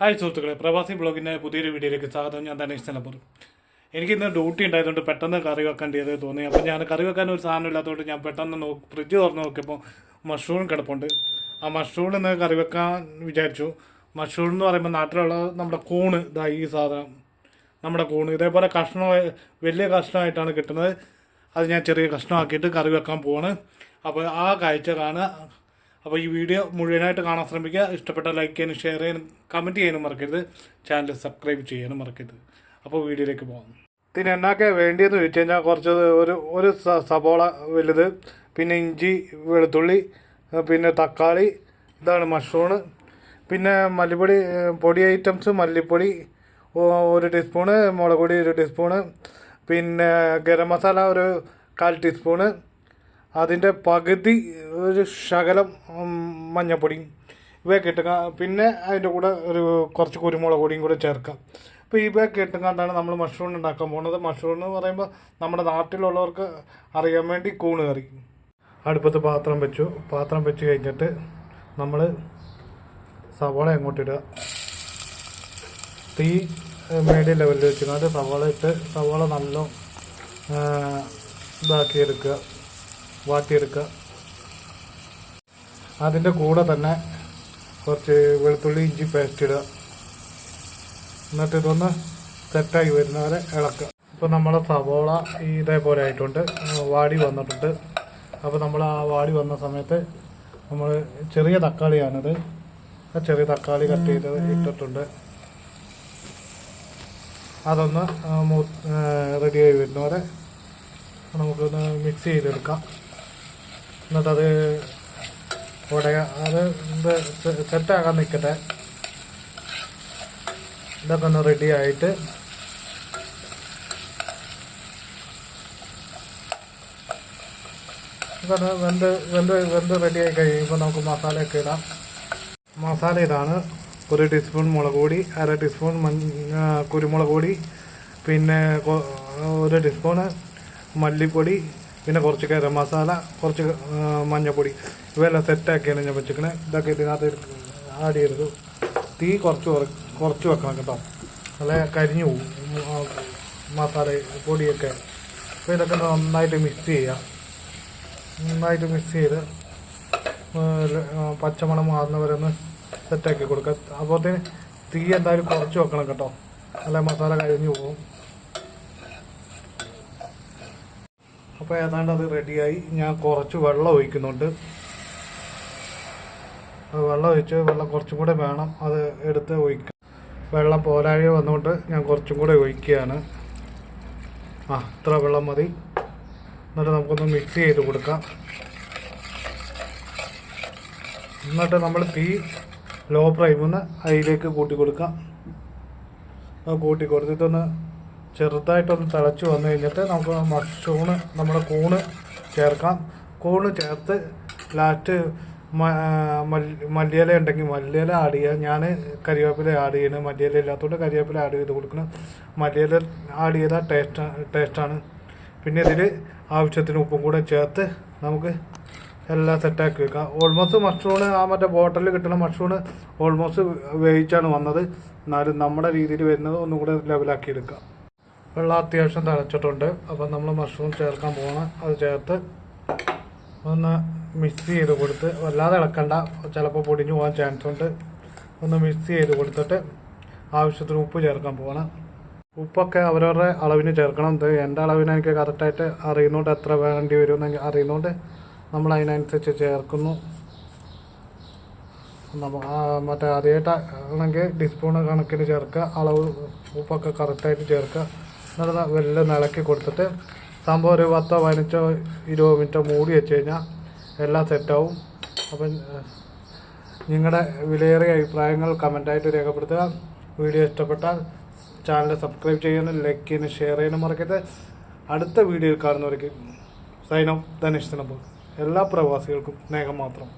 Hi സുഹൃത്തുക്കളെ പ്രവാസി ബ്ലോഗിന്റെ പുതിയൊരു വീഡിയോയിലേക്ക് സ്വാഗതം. ഞാൻ ധനേഷ് നിലമ്പൂർ എനിക്കിന്ന് ഡ്യൂട്ടി ഉണ്ടായതുകൊണ്ട് പെട്ടെന്ന് കറി വെക്കേണ്ടത് തോന്നി. അപ്പോൾ ഞാൻ കറി വെക്കാൻ ഒരു സാധനം ഇല്ലാത്തതുകൊണ്ട് ഞാൻ പെട്ടെന്ന് നോ ഫ്രിഡ്ജ് തുറന്ന് നോക്കിയപ്പോൾ മഷ്റൂം കിടപ്പുണ്ട്. ആ മഷ്റൂം ഇന്ന് കറി വെക്കാൻ വിചാരിച്ചു. മഷ്റൂം എന്ന് പറയുമ്പോൾ നാട്ടിലുള്ള നമ്മുടെ കൂണ്. ഇതാ ഈ സാധനം. നമ്മുടെ കൂണ്. ഇതേപോലെ കഷ്ണം വലിയ കഷ്ണമായിട്ടാണ് കിട്ടുന്നത്. അത് ഞാൻ ചെറിയ കഷ്ണമാക്കിയിട്ട് കറി വെക്കാൻ പോവാണ്. അപ്പോൾ ആ കാഴ്ച കാണുക അപ്പോൾ ഈ വീഡിയോ മുഴുവനായിട്ട് കാണാൻ ശ്രമിക്കുക. ഇഷ്ടപ്പെട്ട ലൈക്ക് ചെയ്യാനും ഷെയർ ചെയ്യാനും കമന്റ് ചെയ്യാനും മറക്കരുത്. ചാനൽ സബ്സ്ക്രൈബ് ചെയ്യാനും മറക്കരുത്. അപ്പോൾ വീഡിയോയിലേക്ക് പോകാം. പിന്നെ എന്നാക്കെ വേണ്ടിയെന്ന് ചോദിച്ചു കഴിഞ്ഞാൽ കുറച്ച് ഒരു ഒരു സബോള വലുത് പിന്നെ ഇഞ്ചി വെളുത്തുള്ളി പിന്നെ തക്കാളി ഇതാണ് മഷ്റൂണ് പിന്നെ മല്ലിപ്പൊടി പൊടി ഐറ്റംസ് മല്ലിപ്പൊടി ഒരു ടീസ്പൂണ് മുളക് പൊടി ഒരു ടീസ്പൂണ് പിന്നെ ഗരം മസാല ഒരു കാൽ ടീസ്പൂണ് അതിന്റെ പകുതി ഒരു ശകലം മഞ്ഞപ്പൊടിയും മഞ്ഞപ്പൊടി ഇവയൊക്കെ ഇട്ടുക പിന്നെ അതിന്റെ കൂടെ ഒരു കുറച്ച് കുരുമുളക് പൊടിയും കൂടെ ചേർക്കാം. അപ്പോൾ ഇവയൊക്കെ ഇട്ടുകൊണ്ടാണ് നമ്മൾ മഷ്റൂം ഉണ്ടാക്കാൻ പോകുന്നത്. മഷ്റൂം എന്ന് പറയുമ്പോൾ നമ്മുടെ നാട്ടിലുള്ളവർക്ക് അറിയാൻ വേണ്ടി കൂണ് കറി അടുപ്പത്ത് പാത്രം വെച്ചു. പാത്രം വെച്ച് കഴിഞ്ഞിട്ട് നമ്മൾ സവാള അങ്ങോട്ടിടുക തീ മീഡിയം ലെവലിൽ വെച്ചിട്ട് സവാള ഇട്ട് സവാള നല്ല ഇതാക്കിയെടുക്കുക വാട്ടിയെടുക്കുക അതിന്റെ കൂടെ തന്നെ കുറച്ച് വെളുത്തുള്ളി ഇഞ്ചി പേസ്റ്റ് ഇടുക. എന്നിട്ട് ഇതൊന്ന് സെറ്റായി വരുന്നവരെ ഇളക്കുക. ഇപ്പോൾ നമ്മളെ സവോള ഇതേപോലെ ആയിട്ടുണ്ട്. വാടി വന്നിട്ടുണ്ട്. അപ്പോൾ നമ്മൾ ആ വാടി വന്ന സമയത്ത് നമ്മൾ ചെറിയ തക്കാളിയാണിത്. ആ ചെറിയ തക്കാളി കട്ട് ചെയ്ത് ഇട്ടിട്ടുണ്ട്. അതൊന്ന് റെഡിയായി വരുന്നവരെ നമുക്കൊന്ന് മിക്സ് ചെയ്തെടുക്കാം. എന്നിട്ടത് ഉടയ അത് സെറ്റാകാൻ നിൽക്കട്ടെ. ഇതൊക്കെ ഒന്ന് റെഡി ആയിട്ട്. ഇതൊന്ന് വെന്ത് വെന്ത് വെന്ത് റെഡി ആയി കഴിയുമ്പോൾ നമുക്ക് മസാലയൊക്കെ ഇടാം. മസാല ഇതാണ്. ഒരു ടീസ്പൂൺ മുളക് പൊടി അര ടീസ്പൂൺ മഞ്ഞ കുരുമുളക് പൊടി പിന്നെ ഒരു ടീസ്പൂണ് മല്ലിപ്പൊടി പിന്നെ കുറച്ച് ഗരം മസാല കുറച്ച് മഞ്ഞൾപ്പൊടി ഇവയെല്ലാം സെറ്റാക്കിയാണ് ഞാൻ വെച്ചിരിക്കണത് ഇതൊക്കെ ഇതിനകത്ത് ആഡ് ചെയ്തത് തീ കുറച്ച് കുറ- കുറച്ച് വെക്കണം കേട്ടോ. നല്ല കരിഞ്ഞു പോവും. മസാല പൊടിയൊക്കെ. അപ്പോൾ ഇതൊക്കെ നന്നായിട്ട് മിക്സ് ചെയ്യുക നന്നായിട്ട് മിക്സ് ചെയ്ത് പച്ചമണം മാറുന്നവരൊന്ന് സെറ്റാക്കി കൊടുക്കുക അപ്പോഴത്തേന് തീ എന്തായാലും കുറച്ച് വെക്കണം കേട്ടോ. നല്ല മസാല കരിഞ്ഞു പോകും അപ്പോൾ ഏതാണ്ട് അത് റെഡിയായി. ഞാൻ കുറച്ച് വെള്ളം ഒഴിക്കുന്നുണ്ട്. വെള്ളം ഒഴിച്ച് വെള്ളം കുറച്ചും കൂടെ വേണം. അത് എടുത്ത് ഒഴിക്കാം വെള്ളം പോരാഴി വന്നുകൊണ്ട് ഞാൻ കുറച്ചും കൂടെ ഒഴിക്കുകയാണ്. ആ ഇത്ര വെള്ളം മതി. എന്നിട്ട് നമുക്കൊന്ന് മിക്സ് ചെയ്ത് കൊടുക്കാം. എന്നിട്ട് നമ്മൾ തീ ലോ ഫ്ലെയിമിൽ നിന്ന് അതിലേക്ക് കൂട്ടി കൊടുക്കാം. കൂട്ടി കൊടുത്തിട്ടൊന്ന് ചെറുതായിട്ടൊന്ന് തിളച്ച് വന്നു കഴിഞ്ഞിട്ട് നമുക്ക് മഷ്റൂണ് നമ്മുടെ കൂണ് ചേർക്കാം. കൂണ് ചേർത്ത് ലാസ്റ്റ് മല്ലിയില ഉണ്ടെങ്കിൽ മല്ലിയില ആഡ് ചെയ്യുക. ഞാൻ കരിവേപ്പില ആഡ് ചെയ്യണം മല്ലിയില ഇല്ലാത്തതുകൊണ്ട് കരിവേപ്പില ആഡ് ചെയ്ത് കൊടുക്കണം. മല്ലിയില ആഡ് ചെയ്താൽ ടേസ്റ്റ് ടേസ്റ്റാണ് പിന്നെ ഇതിൽ ആവശ്യത്തിന് ഉപ്പും കൂടെ ചേർത്ത് നമുക്ക് എല്ലാം സെറ്റാക്കി വെക്കാം. ഓൾമോസ്റ്റ് മഷ്റൂണ് ആ മറ്റേ ബോട്ടലിൽ കിട്ടുന്ന മഷ്റൂണ് ഓൾമോസ്റ്റ് വേവിച്ചാണ് വന്നത്. എന്നാലും നമ്മുടെ രീതിയിൽ വരുന്നത് ഒന്നും കൂടെ ലെവലാക്കി എടുക്കാം. വെള്ളം അത്യാവശ്യം തിളച്ചിട്ടുണ്ട്. അപ്പം നമ്മൾ മഷ്റൂം ചേർക്കാൻ പോകണം അത് ചേർത്ത് ഒന്ന് മിക്സ് ചെയ്ത് കൊടുത്ത് വല്ലാതെ ഇളക്കണ്ട. ചിലപ്പോൾ പൊടിഞ്ഞു പോകാൻ ചാൻസ് ഉണ്ട്. ഒന്ന് മിക്സ് ചെയ്ത് കൊടുത്തിട്ട് ആവശ്യത്തിന് ഉപ്പ് ചേർക്കാൻ പോകണം ഉപ്പൊക്കെ അവരവരുടെ അളവിന് ചേർക്കണം. ഇത് എന്റെ അളവിന് എനിക്ക് കറക്റ്റായിട്ട് അറിയുന്നതുകൊണ്ട് എത്ര വേണ്ടി വരുമെന്ന് അറിയുന്നതുകൊണ്ട് നമ്മൾ അതിനനുസരിച്ച് ചേർക്കുന്നു. മറ്റേ ആദ്യമായിട്ട് ആദ്യമായിട്ടാണെങ്കിൽ ടീസ്പൂൺ കണക്കിന് ചേർക്കുക. അളവ് ഉപ്പൊക്കെ കറക്റ്റായിട്ട് ചേർക്കുക. എന്നിട്ട് വെല്ലം ഇളക്കി കൊടുത്തിട്ട് സംഭവം ഒരു പത്തോ പതിനഞ്ചോ ഇരുപത് മിനിറ്റോ മൂടി വെച്ച് കഴിഞ്ഞാൽ എല്ലാം സെറ്റാവും അപ്പം നിങ്ങളുടെ വിലയേറിയ അഭിപ്രായങ്ങൾ കമന്റായിട്ട് രേഖപ്പെടുത്തുക. വീഡിയോ ഇഷ്ടപ്പെട്ടാൽ ചാനൽ സബ്സ്ക്രൈബ് ചെയ്യാനും ലൈക്ക് ചെയ്യാനും ഷെയർ ചെയ്യാനും മറക്കരുത്. അടുത്ത വീഡിയോയിൽ കാണുന്നവർക്ക് സൈനം ധനുഷ് എല്ലാ പ്രവാസികൾക്കും സ്നേഹം മാത്രം.